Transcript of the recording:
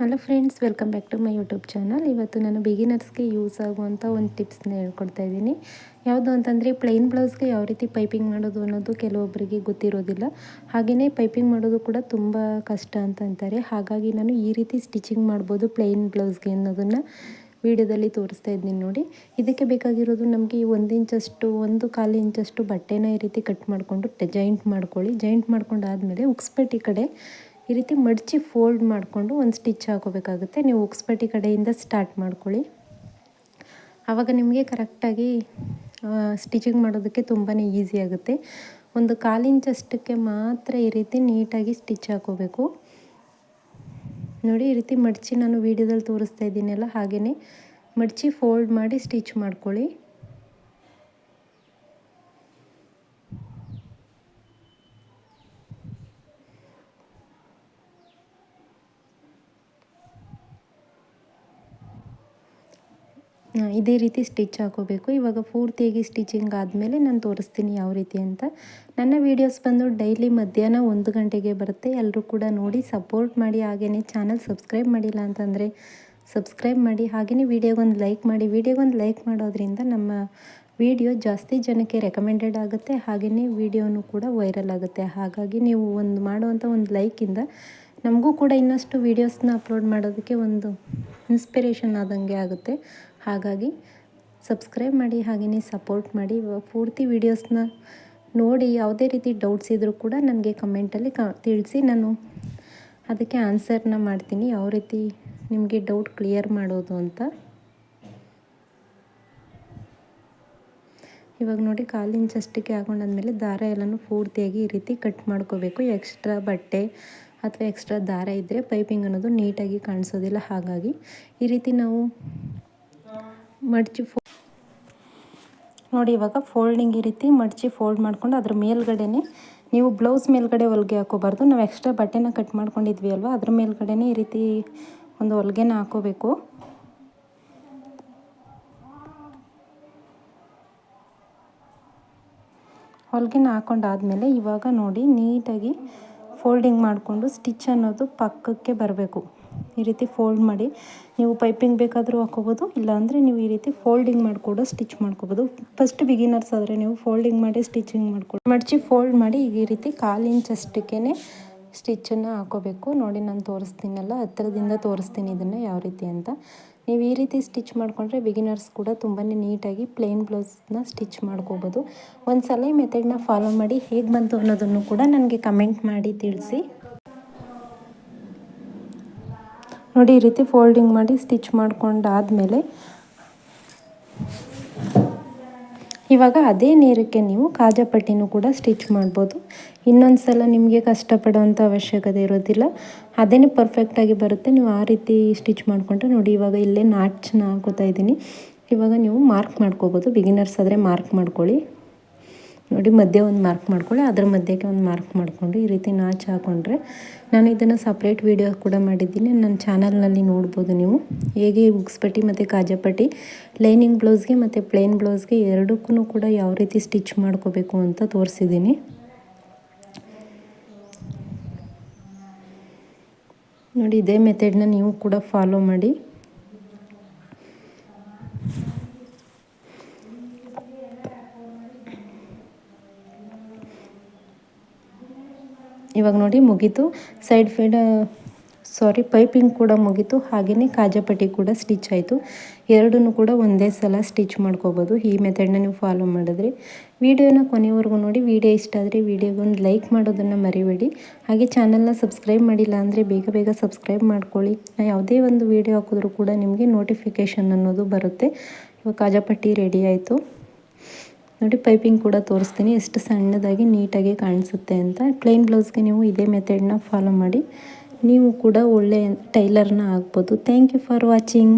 Hello friends welcome back to my YouTube channel ಇವತ್ತು ನಾನು ಬಿಗಿನರ್ಸ್ಗೆ use ಆಗುವಂಥ ಒಂದು ಟಿಪ್ಸ್ನ ಹೇಳ್ಕೊಡ್ತಾ ಇದ್ದೀನಿ. ಯಾವುದು ಅಂತಂದರೆ ಪ್ಲೈನ್ ಬ್ಲೌಸ್ಗೆ ಯಾವ ರೀತಿ ಪೈಪಿಂಗ್ ಮಾಡೋದು ಅನ್ನೋದು ಕೆಲವೊಬ್ಬರಿಗೆ ಗೊತ್ತಿರೋದಿಲ್ಲ. ಹಾಗೆಯೇ ಪೈಪಿಂಗ್ ಮಾಡೋದು ಕೂಡ ತುಂಬ ಕಷ್ಟ ಅಂತ ಅಂತಾರೆ. ಹಾಗಾಗಿ ನಾನು ಈ ರೀತಿ ಸ್ಟಿಚಿಂಗ್ ಮಾಡ್ಬೋದು ಪ್ಲೈನ್ ಬ್ಲೌಸ್ಗೆ ಅನ್ನೋದನ್ನು ವಿಡಿಯೋದಲ್ಲಿ ತೋರಿಸ್ತಾ ಇದ್ದೀನಿ ನೋಡಿ. ಇದಕ್ಕೆ ಬೇಕಾಗಿರೋದು ನಮಗೆ ಈ ಒಂದು ಇಂಚಷ್ಟು ಒಂದು ಕಾಲು ಇಂಚಷ್ಟು ಬಟ್ಟೆನ ಈ ರೀತಿ ಕಟ್ ಮಾಡಿಕೊಂಡು ಜಾಯಿಂಟ್ ಮಾಡ್ಕೊಳ್ಳಿ. ಜಾಯಿಂಟ್ ಮಾಡ್ಕೊಂಡಾದಮೇಲೆ ಈ ಕಡೆ ಈ ರೀತಿ ಮಡಚಿ ಫೋಲ್ಡ್ ಮಾಡಿಕೊಂಡು ಒಂದು ಸ್ಟಿಚ್ ಹಾಕೋಬೇಕಾಗುತ್ತೆ. ನೀವು ಉಕ್ಸ್ಪಟ್ಟಿ ಕಡೆಯಿಂದ ಸ್ಟಾರ್ಟ್ ಮಾಡ್ಕೊಳ್ಳಿ. ಆವಾಗ ನಿಮಗೆ ಕರೆಕ್ಟಾಗಿ ಸ್ಟಿಚಿಂಗ್ ಮಾಡೋದಕ್ಕೆ ತುಂಬಾ ಈಸಿ ಆಗುತ್ತೆ. ಒಂದು ಕಾಲಿಂಚಷ್ಟಕ್ಕೆ ಮಾತ್ರ ಈ ರೀತಿ ನೀಟಾಗಿ ಸ್ಟಿಚ್ ಹಾಕೋಬೇಕು. ನೋಡಿ, ಈ ರೀತಿ ಮಡಚಿ ನಾನು ವೀಡಿಯೋದಲ್ಲಿ ತೋರಿಸ್ತಾ ಇದ್ದೀನಲ್ಲ ಹಾಗೆಯೇ ಮಡಚಿ ಫೋಲ್ಡ್ ಮಾಡಿ ಸ್ಟಿಚ್ ಮಾಡ್ಕೊಳ್ಳಿ. ಇದೇ ರೀತಿ ಸ್ಟಿಚ್ ಹಾಕೋಬೇಕು. ಇವಾಗ ಪೂರ್ತಿಯಾಗಿ ಸ್ಟಿಚಿಂಗ್ ಆದಮೇಲೆ ನಾನು ತೋರಿಸ್ತೀನಿ ಯಾವ ರೀತಿ ಅಂತ. ನನ್ನ ವೀಡಿಯೋಸ್ ಬಂದು ಡೈಲಿ ಮಧ್ಯಾಹ್ನ ಒಂದು ಗಂಟೆಗೆ ಬರುತ್ತೆ. ಎಲ್ಲರೂ ಕೂಡ ನೋಡಿ, ಸಪೋರ್ಟ್ ಮಾಡಿ ಹಾಗೆಯೇ ಚಾನಲ್ ಸಬ್ಸ್ಕ್ರೈಬ್ ಮಾಡಿಲ್ಲ ಅಂತಂದರೆ ಸಬ್ಸ್ಕ್ರೈಬ್ ಮಾಡಿ ಹಾಗೆಯೇ ವೀಡಿಯೋಗೊಂದು ಲೈಕ್ ಮಾಡಿ. ವೀಡಿಯೋಗೊಂದು ಲೈಕ್ ಮಾಡೋದ್ರಿಂದ ನಮ್ಮ ವಿಡಿಯೋ ಜಾಸ್ತಿ ಜನಕ್ಕೆ ರೆಕಮೆಂಡೆಡ್ ಆಗುತ್ತೆ. ಹಾಗೆಯೇ ವಿಡಿಯೋನು ಕೂಡ ವೈರಲ್ ಆಗುತ್ತೆ. ಹಾಗಾಗಿ ನೀವು ಒಂದು ಮಾಡುವಂಥ ಒಂದು ಲೈಕಿಂದ ನಮಗೂ ಕೂಡ ಇನ್ನಷ್ಟು ವೀಡಿಯೋಸ್ನ ಅಪ್ಲೋಡ್ ಮಾಡೋದಕ್ಕೆ ಒಂದು ಇನ್ಸ್ಪಿರೇಷನ್ ಆದಂಗೆ ಆಗುತ್ತೆ. ಹಾಗಾಗಿ ಸಬ್ಸ್ಕ್ರೈಬ್ ಮಾಡಿ ಹಾಗೆಯೇ ಸಪೋರ್ಟ್ ಮಾಡಿ. ಪೂರ್ತಿ ವೀಡಿಯೋಸ್ನ ನೋಡಿ, ಯಾವುದೇ ರೀತಿ ಡೌಟ್ಸ್ ಇದ್ದರೂ ಕೂಡ ನನಗೆ ಕಮೆಂಟಲ್ಲಿ ಕ, ತಿಳಿಸಿ. ನಾನು ಅದಕ್ಕೆ ಆನ್ಸರ್ನ ಮಾಡ್ತೀನಿ. ಯಾವ ರೀತಿ ನಿಮಗೆ ಡೌಟ್ ಕ್ಲಿಯರ್ ಮಾಡೋದು ಅಂತ. ಇವಾಗ ನೋಡಿ ಕಾಲು ಇಂಚಷ್ಟಕ್ಕೆ ಹಾಕೊಂಡಾದ್ಮೇಲೆ ದಾರ ಎಲ್ಲನೂ ಪೂರ್ತಿಯಾಗಿ ಈ ರೀತಿ ಕಟ್ ಮಾಡ್ಕೋಬೇಕು. ಎಕ್ಸ್ಟ್ರಾ ಬಟ್ಟೆ ಅಥವಾ ಎಕ್ಸ್ಟ್ರಾ ದಾರ ಇದ್ದರೆ ಪೈಪಿಂಗ್ ಅನ್ನೋದು ನೀಟಾಗಿ ಕಾಣಿಸೋದಿಲ್ಲ. ಹಾಗಾಗಿ ಈ ರೀತಿ ನಾವು ಮಡಚಿ ಫೋ ನೋಡಿ ಇವಾಗ ಫೋಲ್ಡಿಂಗ್ ಈ ರೀತಿ ಮಡಚಿ ಫೋಲ್ಡ್ ಮಾಡ್ಕೊಂಡು ಅದ್ರ ಮೇಲ್ಗಡೆನೇ ನೀವು ಬ್ಲೌಸ್ ಮೇಲ್ಗಡೆ ಹೊಲಿಗೆ ಹಾಕೋಬಾರ್ದು. ನಾವು ಎಕ್ಸ್ಟ್ರಾ ಬಟ್ಟೆನ ಕಟ್ ಮಾಡ್ಕೊಂಡಿದ್ವಿ ಅಲ್ವಾ? ಅದ್ರ ಮೇಲ್ಗಡೆ ಈ ರೀತಿ ಒಂದು ಹೊಲಿಗೆನ ಹಾಕೋಬೇಕು. ಹೊಲಿಗೆನ ಹಾಕೊಂಡಾದ್ಮೇಲೆ ಇವಾಗ ನೋಡಿ ನೀಟಾಗಿ ಫೋಲ್ಡಿಂಗ್ ಮಾಡಿಕೊಂಡು ಸ್ಟಿಚ್ ಅನ್ನೋದು ಪಕ್ಕಕ್ಕೆ ಬರಬೇಕು. ಈ ರೀತಿ ಫೋಲ್ಡ್ ಮಾಡಿ. ನೀವು ಪೈಪಿಂಗ್ ಬೇಕಾದರೂ ಹಾಕೋಬೋದು ಇಲ್ಲಾಂದರೆ ನೀವು ಈ ರೀತಿ ಫೋಲ್ಡಿಂಗ್ ಮಾಡಿಕೊಡೋ ಸ್ಟಿಚ್ ಮಾಡ್ಕೋಬೋದು. ಫಸ್ಟ್ ಬಿಗಿನರ್ಸ್ ಆದರೆ ನೀವು ಫೋಲ್ಡಿಂಗ್ ಮಾಡಿ ಸ್ಟಿಚಿಂಗ್ ಮಾಡ್ಕೊಂಡು, ಮಡಚಿ ಫೋಲ್ಡ್ ಮಾಡಿ ಈ ರೀತಿ ಕಾಲು ಇಂಚ್ ಅಷ್ಟಕ್ಕೇ ಸ್ಟಿಚ್ಚನ್ನು ಹಾಕೋಬೇಕು ನೋಡಿ ನಾನು ತೋರಿಸ್ತೀನಲ್ಲ, ಹತ್ತಿರದಿಂದ ತೋರಿಸ್ತೀನಿ ಇದನ್ನು ಯಾವ ರೀತಿ ಅಂತ. ನೀವು ಈ ರೀತಿ ಸ್ಟಿಚ್ ಮಾಡಿಕೊಂಡ್ರೆ ಬಿಗಿನರ್ಸ್ ಕೂಡ ತುಂಬಾ ನೀಟಾಗಿ ಪ್ಲೇನ್ ಬ್ಲೌಸ್ನ ಸ್ಟಿಚ್ ಮಾಡ್ಕೋಬೋದು. ಒಂದು ಸಲ ಈ ಮೆಥಡ್ನ ಫಾಲೋ ಮಾಡಿ ಹೇಗೆ ಬಂತು ಅನ್ನೋದನ್ನು ಕೂಡ ನನಗೆ ಕಮೆಂಟ್ ಮಾಡಿ ತಿಳಿಸಿ. ನೋಡಿ ಈ ರೀತಿ ಫೋಲ್ಡಿಂಗ್ ಮಾಡಿ ಸ್ಟಿಚ್ ಮಾಡ್ಕೊಂಡಾದಮೇಲೆ ಇವಾಗ ಅದೇ ನೇರಕ್ಕೆ ನೀವು ಕಾಜಾಪಟ್ಟಿನೂ ಕೂಡ ಸ್ಟಿಚ್ ಮಾಡ್ಬೋದು. ಇನ್ನೊಂದು ಸಲ ನಿಮಗೆ ಕಷ್ಟಪಡೋವಂಥ ಅವಶ್ಯಕತೆ ಇರೋದಿಲ್ಲ. ಅದೇ ಪರ್ಫೆಕ್ಟಾಗಿ ಬರುತ್ತೆ, ನೀವು ಆ ರೀತಿ ಸ್ಟಿಚ್ ಮಾಡಿಕೊಂಡ್ರೆ ನೋಡಿ ಇವಾಗ ಇಲ್ಲೇ ನಾಚನ್ನ ಹಾಕೋತಾ ಇದ್ದೀನಿ. ಇವಾಗ ನೀವು ಮಾರ್ಕ್ ಮಾಡ್ಕೋಬೋದು. ಬಿಗಿನರ್ಸ್ ಆದರೆ ಮಾರ್ಕ್ ಮಾಡ್ಕೊಳ್ಳಿ. ನೋಡಿ, ಮಧ್ಯೆ ಒಂದು ಮಾರ್ಕ್ ಮಾಡ್ಕೊಳ್ಳಿ, ಅದ್ರ ಮಧ್ಯಕ್ಕೆ ಒಂದು ಮಾರ್ಕ್ ಮಾಡಿಕೊಂಡು ಈ ರೀತಿ ನಾಚು ಹಾಕ್ಕೊಂಡ್ರೆ ನಾನು ಇದನ್ನು ಸಪ್ರೇಟ್ ವೀಡಿಯೋ ಕೂಡ ಮಾಡಿದ್ದೀನಿ. ನನ್ನ ಚಾನಲ್ನಲ್ಲಿ ನೋಡ್ಬೋದು ನೀವು. ಹೇಗೆ ಉಗ್ಸ್ಪಟ್ಟಿ ಮತ್ತು ಕಾಜಾಪಟ್ಟಿ ಲೈನಿಂಗ್ ಬ್ಲೌಸ್ಗೆ ಮತ್ತು ಪ್ಲೇನ್ ಬ್ಲೌಸ್ಗೆ ಎರಡಕ್ಕೂ ಕೂಡ ಯಾವ ರೀತಿ ಸ್ಟಿಚ್ ಮಾಡ್ಕೋಬೇಕು ಅಂತ ತೋರಿಸಿದ್ದೀನಿ. ನೋಡಿ, ಇದೇ ಮೆಥಡ್ನ ನೀವು ಕೂಡ ಫಾಲೋ ಮಾಡಿ. ಇವಾಗ ನೋಡಿ ಮುಗೀತು. ಸೈಡ್ ಫೈಡ್ ಸಾರಿ ಪೈಪಿಂಗ್ ಕೂಡ ಮುಗೀತು. ಹಾಗೆಯೇ ಕಾಜಾಪಟ್ಟಿ ಕೂಡ ಸ್ಟಿಚ್ ಆಯಿತು. ಎರಡನ್ನೂ ಕೂಡ ಒಂದೇ ಸಲ ಸ್ಟಿಚ್ ಮಾಡ್ಕೋಬೋದು. ಈ ಮೆಥಡ್ನ ನೀವು ಫಾಲೋ ಮಾಡಿದ್ರಿ. ವಿಡಿಯೋನ ಕೊನೆವರೆಗೂ ನೋಡಿ. ವಿಡಿಯೋ ಇಷ್ಟ ಆದರೆ ವಿಡಿಯೋಗೊಂದು ಲೈಕ್ ಮಾಡೋದನ್ನು ಮರಿಬೇಡಿ. ಹಾಗೆ ಚಾನಲ್ನ ಸಬ್ಸ್ಕ್ರೈಬ್ ಮಾಡಿಲ್ಲ ಅಂದರೆ ಬೇಗ ಬೇಗ ಸಬ್ಸ್ಕ್ರೈಬ್ ಮಾಡ್ಕೊಳ್ಳಿ. ಯಾವುದೇ ಒಂದು ವೀಡಿಯೋ ಹಾಕಿದ್ರೂ ಕೂಡ ನಿಮಗೆ ನೋಟಿಫಿಕೇಷನ್ ಅನ್ನೋದು ಬರುತ್ತೆ. ಇವಾಗ ಕಾಜಾಪಟ್ಟಿ ರೆಡಿ ಆಯಿತು. ನೋಡಿ, ಪೈಪಿಂಗ್ ಕೂಡ ತೋರಿಸ್ತೀನಿ. ಎಷ್ಟು ಸಣ್ಣದಾಗಿ ನೀಟಾಗಿ ಕಾಣಿಸುತ್ತೆ ಅಂತ. ಪ್ಲೇನ್ ಬ್ಲೌಸ್ಗೆ ನೀವು ಇದೇ ಮೆಥಡ್ನ ಫಾಲೋ ಮಾಡಿ. ನೀವು ಕೂಡ ಒಳ್ಳೆಯ ಟೈಲರ್ನ ಆಗ್ಬೋದು. Thank you for watching